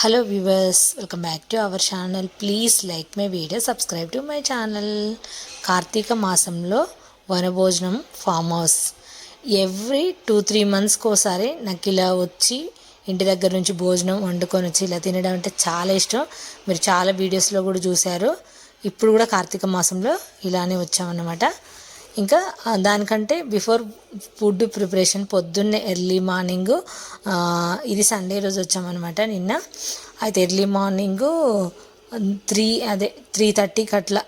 Hello viewers welcome back to our channel please like my video subscribe to my channel Kartika మాసంలో వనభోజనం farm house every two three మంత్స్కి ఒకసారి నాకు ఇలా వచ్చి ఇంటి దగ్గర నుంచి భోజనం వండుకొని వచ్చి ఇలా తినడం అంటే చాలా ఇష్టం. మీరు చాలా వీడియోస్లో కూడా చూశారు. ఇప్పుడు కూడా కార్తీక మాసంలో ఇలానే వచ్చామన్నమాట. ఇంకా దానికంటే బిఫోర్ ఫుడ్ ప్రిపరేషన్ పొద్దున్నే ఎర్లీ మార్నింగ్ ఇది సండే రోజు వచ్చామన్నమాట నిన్న. అయితే ఎర్లీ మార్నింగ్ త్రీ అదే త్రీ థర్టీకి అట్లా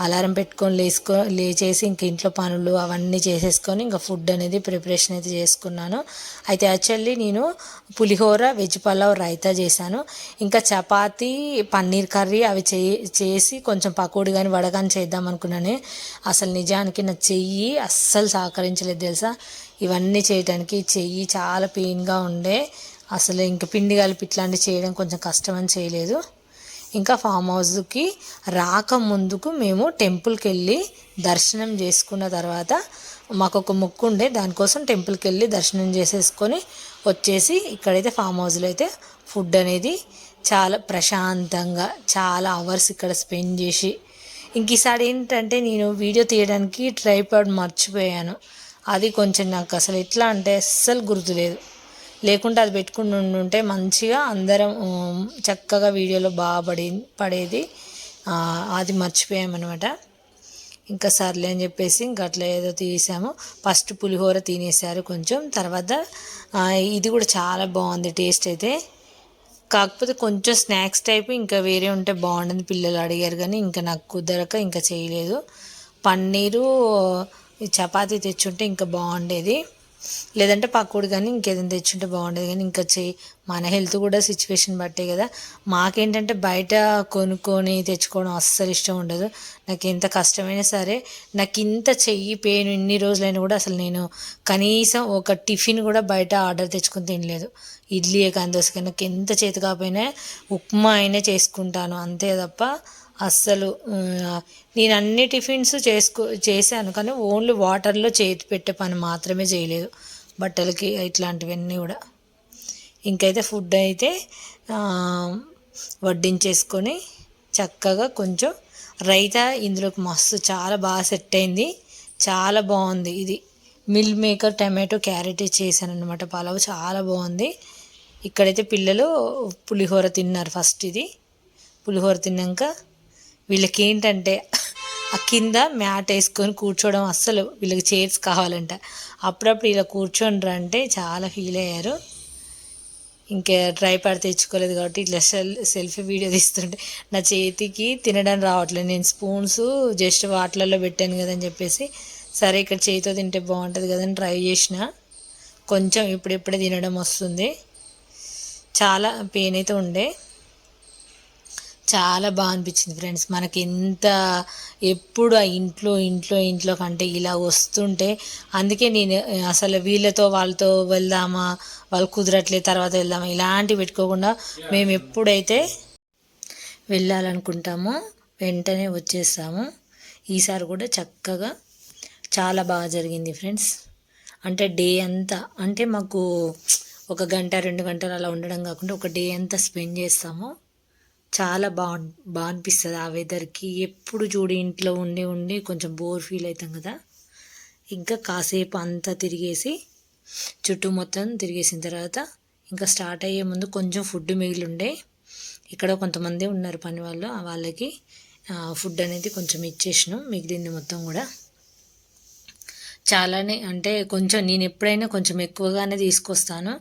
అలారం పెట్టుకొని లేసుకో లేచేసి ఇంక ఇంట్లో పనులు అవన్నీ చేసేసుకొని ఇంకా ఫుడ్ అనేది ప్రిపరేషన్ అయితే చేసుకున్నాను. అయితే యాక్చువల్లీ నేను పులిహోర వెజ్ పలావ్ రైతా చేశాను. ఇంకా చపాతీ పన్నీర్ కర్రీ అవి చే చేసి కొంచెం పకోడి కానీ వడ కానీ చేద్దాం అనుకున్నాను. అసలు నిజానికి నా చెయ్యి అస్సలు సహకరించలేదు తెలుసా? ఇవన్నీ చేయడానికి చెయ్యి చాలా పెయిన్గా ఉండే. అసలు ఇంక పిండి కలిపి ఇట్లాంటివి చేయడం కొంచెం కష్టం అని చేయలేదు. ఇంకా ఫామ్ హౌస్కి రాకముందుకు మేము టెంపుల్కి వెళ్ళి దర్శనం చేసుకున్న తర్వాత మాకు ఒక ముక్కు ఉండే దానికోసం టెంపుల్కి వెళ్ళి దర్శనం చేసేసుకొని వచ్చేసి ఇక్కడైతే ఫామ్ హౌస్లో అయితే ఫుడ్ అనేది చాలా ప్రశాంతంగా చాలా అవర్స్ ఇక్కడ స్పెండ్ చేసి. ఇంక ఈసారి ఏంటంటే నేను వీడియో తీయడానికి ట్రైపాడ్ మర్చిపోయాను. అది కొంచెం నాకు అసలు ఎట్లా అంటే అస్సలు గుర్తులేదు. లేకుంటే అది పెట్టుకుని ఉంటే మంచిగా అందరం చక్కగా వీడియోలో బాగా పడి పడేది. అది మర్చిపోయామన్నమాట. ఇంకా సర్లే అని చెప్పేసి ఇంకా అట్లా ఏదో తీసాము. ఫస్ట్ పులిహోర తినేసారు కొంచెం. తర్వాత ఇది కూడా చాలా బాగుంది టేస్ట్ అయితే. కాకపోతే కొంచెం స్నాక్స్ టైప్ ఇంకా వేరే ఉంటే బాగుంటుంది పిల్లలు అడిగారు కానీ ఇంకా నాకు కుదరక ఇంకా చేయలేదు. పన్నీరు చపాతీ తెచ్చుంటే ఇంకా బాగుండేది. లేదంటే పకోడి కానీ ఇంకేదైనా తెచ్చుంటే బాగుండేది కానీ ఇంకా చేయి మన హెల్త్ కూడా సిచ్యువేషన్ బట్టే కదా. మాకేంటంటే బయట కొనుక్కొని తెచ్చుకోవడం అస్సలు ఇష్టం ఉండదు. నాకు ఎంత కష్టమైనా సరే నాకు ఇంత చెయ్యి పెయిన్ ఇన్ని రోజులైనా కూడా అసలు నేను కనీసం ఒక టిఫిన్ కూడా బయట ఆర్డర్ తెచ్చుకొని తినలేదు. ఇడ్లీ కానీ దోశ నాకు ఎంత చేతి కాకపోయినా ఉప్మా అయినా చేసుకుంటాను. అంతే తప్ప అస్సలు నేను అన్ని టిఫిన్స్ చేసుకో చేశాను. కానీ ఓన్లీ వాటర్లో చేతి పెట్టే పని మాత్రమే చేయలేదు. బట్టలకి ఇట్లాంటివన్నీ కూడా. ఇంకైతే ఫుడ్ అయితే వడ్డించేసుకొని చక్కగా కొంచెం రైతా ఇందులోకి మస్తు చాలా బాగా సెట్ అయింది. చాలా బాగుంది ఇది. మిల్ మేకర్ టమాటో క్యారెట్ చేశాను అనమాట పలావ్ చాలా బాగుంది. ఇక్కడైతే పిల్లలు పులిహోర తిన్నారు ఫస్ట్ ఇది. పులిహోర తిన్నాక వీళ్ళకి ఏంటంటే ఆ కింద మ్యాట్ వేసుకొని కూర్చోవడం అస్సలు వీళ్ళకి చైర్స్ కావాలంట. అప్పుడప్పుడు ఇలా కూర్చోండ్రా అంటే చాలా ఫీల్ అయ్యారు. ఇంకా ట్రైపాడ్ తెచ్చుకోలేదు కాబట్టి ఇట్లా సెల్ సెల్ఫీ వీడియో తీస్తుంటే నా చేతికి తినడం రావట్లేదు. నేను స్పూన్స్ జస్ట్ వాటిలలో పెట్టాను కదని చెప్పేసి సరే ఇక్కడ చేతితో తింటే బాగుంటుంది కదని ట్రై చేసిన. కొంచెం ఇప్పుడిప్పుడే తినడం వస్తుంది. చాలా పెయిన్ అయితే ఉండే. చాలా బాగా అనిపించింది ఫ్రెండ్స్. మనకి ఎంత ఎప్పుడు ఆ ఇంట్లో ఇంట్లో ఇంట్లో కంటే ఇలా వస్తుంటే అందుకే నేను అసలు వీళ్ళతో వాళ్ళతో వెళ్దామా వాళ్ళు కుదరట్లే తర్వాత వెళ్దామా ఇలాంటివి పెట్టుకోకుండా మేము ఎప్పుడైతే వెళ్ళాలనుకుంటామో వెంటనే వచ్చేస్తాము. ఈసారి కూడా చక్కగా చాలా బాగా జరిగింది ఫ్రెండ్స్. అంటే డే అంతా అంటే మాకు ఒక గంట రెండు గంటలు అలా ఉండడం కాకుండా ఒక డే అంతా స్పెండ్ చేస్తాము. చాలా బాగు బాగా అనిపిస్తుంది ఆ వెదర్కి. ఎప్పుడు చూడు ఇంట్లో ఉండి ఉండి కొంచెం బోర్ ఫీల్ అవుతాం కదా. ఇంకా కాసేపు అంతా తిరిగేసి చుట్టూ మొత్తం తిరిగేసిన తర్వాత ఇంకా స్టార్ట్ అయ్యే ముందు కొంచెం ఫుడ్ మిగిలి ఉండే ఇక్కడ కొంతమంది ఉన్నారు పని వాళ్ళు వాళ్ళకి ఫుడ్ అనేది కొంచెం ఇచ్చేసినాం. మిగిలింది మొత్తం కూడా. చాలానే అంటే కొంచెం నేను ఎప్పుడైనా కొంచెం ఎక్కువగానే తీసుకొస్తాను.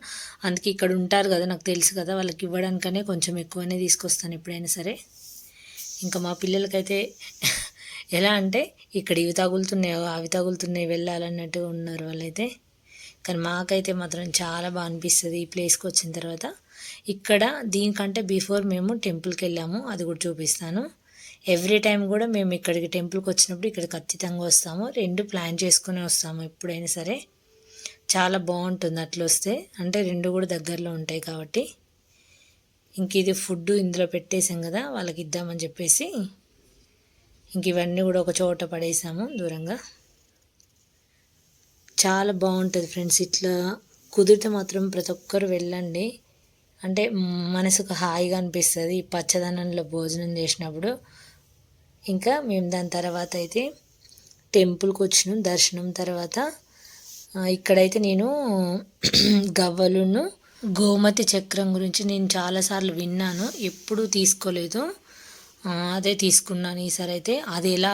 అందుకే ఇక్కడ ఉంటారు కదా నాకు తెలుసు కదా వాళ్ళకి ఇవ్వడానికనే కొంచెం ఎక్కువనే తీసుకొస్తాను ఎప్పుడైనా సరే. ఇంకా మా పిల్లలకైతే ఎలా అంటే ఇక్కడ ఇవి తగులుతున్నాయో అవి తగులుతున్నాయి వెళ్ళాలన్నట్టు ఉన్నారు వాళ్ళైతే. కానీ మాకైతే మాత్రం చాలా బాగా అనిపిస్తుంది ఈ ప్లేస్కి వచ్చిన తర్వాత. ఇక్కడ దీనికంటే బిఫోర్ మేము టెంపుల్కి వెళ్ళాము అది కూడా చూపిస్తాను. ఎవ్రీ టైం కూడా మేము ఇక్కడికి టెంపుల్కి వచ్చినప్పుడు ఇక్కడ ఖచ్చితంగా వస్తాము. రెండు ప్లాన్ చేసుకుని వస్తాము ఎప్పుడైనా సరే. చాలా బాగుంటుంది అట్లా వస్తే. అంటే రెండు కూడా దగ్గరలో ఉంటాయి కాబట్టి. ఇంక ఇది ఫుడ్ ఇందులో పెట్టేసాం కదా వాళ్ళకి ఇద్దామని చెప్పేసి. ఇంక ఇవన్నీ కూడా ఒక చోట పడేసాము దూరంగా. చాలా బాగుంటుంది ఫ్రెండ్స్ ఇట్లా కుదిరితే మాత్రం ప్రతి ఒక్కరు వెళ్ళండి. అంటే మనసుకు హాయిగా అనిపిస్తుంది. ఈ పచ్చదనంలో భోజనం చేసినప్పుడు ఇంకా మేము దాని తర్వాత అయితే టెంపుల్కి వచ్చినాం దర్శనం తర్వాత. ఇక్కడైతే నేను గవ్వలును గోమతి చక్రం గురించి నేను చాలాసార్లు విన్నాను ఎప్పుడూ తీసుకోలేదు. అదే తీసుకున్నాను ఈసారి అయితే. అది ఎలా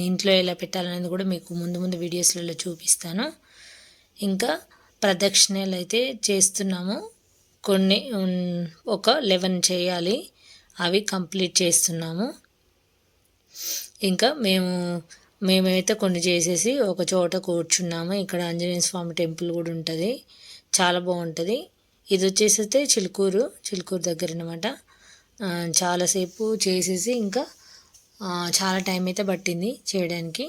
ఇంట్లో ఎలా పెట్టాలనేది కూడా మీకు ముందు ముందు వీడియోస్లలో చూపిస్తాను. ఇంకా ప్రదక్షిణలు అయితే చేస్తున్నాము. కొన్ని ఒక లెవెన్ చేయాలి. అవి కంప్లీట్ చేస్తున్నాము. ఇంకా మేము మేమైతే కొన్ని చేసేసి ఒక చోట కూర్చున్నాము. ఇక్కడ ఆంజనేయ స్వామి టెంపుల్ కూడా ఉంటుంది. చాలా బాగుంటుంది. ఇది వచ్చేసి చిలుకూరు చిలుకూరు దగ్గర అనమాట చాలాసేపు చేసేసి ఇంకా చాలా టైం అయితే పట్టింది చేయడానికి.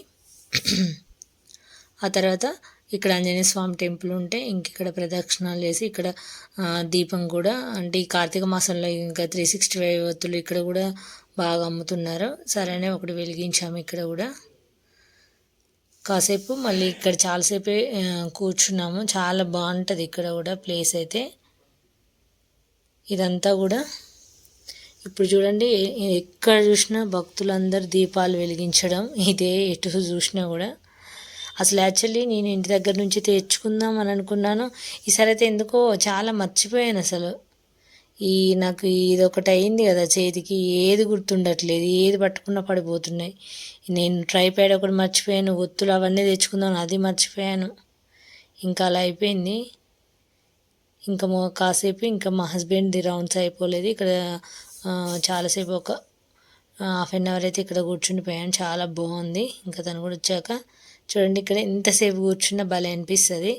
ఆ తర్వాత ఇక్కడ ఆంజనేయ స్వామి టెంపుల్ ఉంటే ఇంక ఇక్కడ ప్రదక్షిణాలు చేసి ఇక్కడ దీపం కూడా అంటే ఈ కార్తీక మాసంలో ఇంకా త్రీ సిక్స్టీ ఫైవ్ వత్తులు ఇక్కడ కూడా బాగా అమ్ముతున్నారు సరేనే ఒకటి వెలిగించాము ఇక్కడ కూడా. కాసేపు మళ్ళీ ఇక్కడ చాలాసేపే కూర్చున్నాము. చాలా బాగుంటుంది ఇక్కడ కూడా ప్లేస్ అయితే. ఇదంతా కూడా. ఇప్పుడు చూడండి ఎక్కడ చూసినా భక్తులందరూ దీపాలు వెలిగించడం ఇదే ఎటు చూసినా కూడా. అసలు యాక్చువల్లీ నేను ఇంటి దగ్గర నుంచి తెచ్చుకుందాం అని అనుకున్నాను. ఈసారి అయితే ఎందుకో చాలా మర్చిపోయాను అసలు. ఈ నాకు ఇది ఒకటి అయింది కదా చేతికి ఏది గుర్తుండట్లేదు ఏది పట్టుకున్నా పడిపోతున్నాయి. నేను ట్రై ప్యాడ్ ఒకటి మర్చిపోయాను ఒత్తులు అవన్నీ తెచ్చుకుందాం అది మర్చిపోయాను. ఇంకా అలా అయిపోయింది. ఇంకా కాసేపు ఇంకా మా హస్బెండ్ది రౌండ్స్ అయిపోలేదు. ఇక్కడ చాలాసేపు ఒక హాఫ్ అన్ అవర్ అయితే ఇక్కడ కూర్చుండిపోయాను. చాలా బాగుంది. ఇంకా తను కూడా వచ్చాక చూడండి ఇక్కడ ఎంతసేపు కూర్చున్నా భలే అనిపిస్తుంది.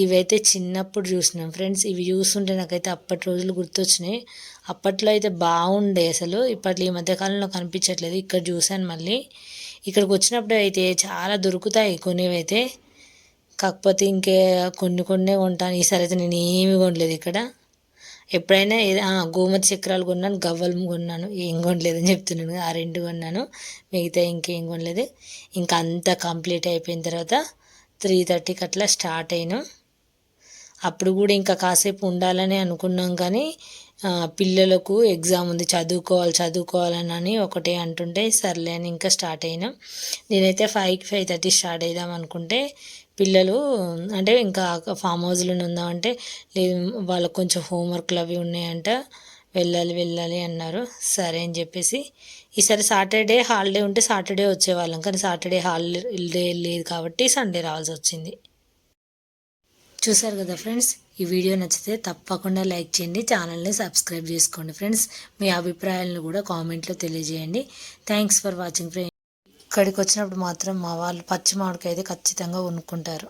ఇవైతే చిన్నప్పుడు చూసినాం. ఫ్రెండ్స్ ఇవి చూస్తుంటే నాకైతే అప్పటి రోజులు గుర్తొచ్చినాయి. అప్పట్లో అయితే బాగుండే అసలు. ఇప్పట్లో ఈ మధ్యకాలంలో కనిపించట్లేదు. ఇక్కడ చూశాను మళ్ళీ. ఇక్కడికి వచ్చినప్పుడు అయితే చాలా దొరుకుతాయి కొనేవైతే. కాకపోతే ఇంకే కొన్ని కొన్నే కొంటాను. ఈసారి అయితే నేను ఏమి కొనలేదు ఇక్కడ. ఎప్పుడైనా ఏద- గోమతి చక్రాలు కొన్నాను గవ్వలు కొన్నాను. ఏం కొనలేదని చెప్తున్నాను. ఆ రెండు కొన్నాను. మిగతా ఇంకేం కొనలేదు. ఇంకా అంతా కంప్లీట్ అయిపోయిన తర్వాత త్రీ థర్టీకి అట్లా స్టార్ట్ అయినాం. అప్పుడు కూడా ఇంకా కాసేపు ఉండాలని అనుకున్నాం కానీ పిల్లలకు ఎగ్జామ్ ఉంది చదువుకోవాలి చదువుకోవాలని అని ఒకటే అంటుంటే సర్లే అని ఇంకా స్టార్ట్ అయినాం. నేనైతే ఫైవ్కి ఫైవ్ థర్టీ స్టార్ట్ అయిదాం అనుకుంటే పిల్లలు అంటే ఇంకా ఫామ్ హౌస్లో ఉందామంటే లేదు వాళ్ళకు కొంచెం హోంవర్క్లు అవి ఉన్నాయంట వెళ్ళాలి వెళ్ళాలి అన్నారు. సరే అని చెప్పేసి ఈసారి సాటర్డే హాలిడే ఉంటే సాటర్డే వచ్చేవాళ్ళం కానీ సాటర్డే హాలిడే లేదు కాబట్టి సండే రావాల్సి వచ్చింది. చూసారు కదా ఫ్రెండ్స్? ఈ వీడియో నచ్చితే తప్పకుండా లైక్ చేయండి ఛానల్ని సబ్స్క్రైబ్ చేసుకోండి ఫ్రెండ్స్. మీ అభిప్రాయాలను కూడా కామెంట్లో తెలియజేయండి. థ్యాంక్స్ ఫర్ వాచింగ్ ఫ్రెండ్స్ ఇక్కడికి వచ్చినప్పుడు మాత్రం మా వాళ్ళు పచ్చి మామిడికాయ అయితే ఖచ్చితంగా కొనుక్కుంటారు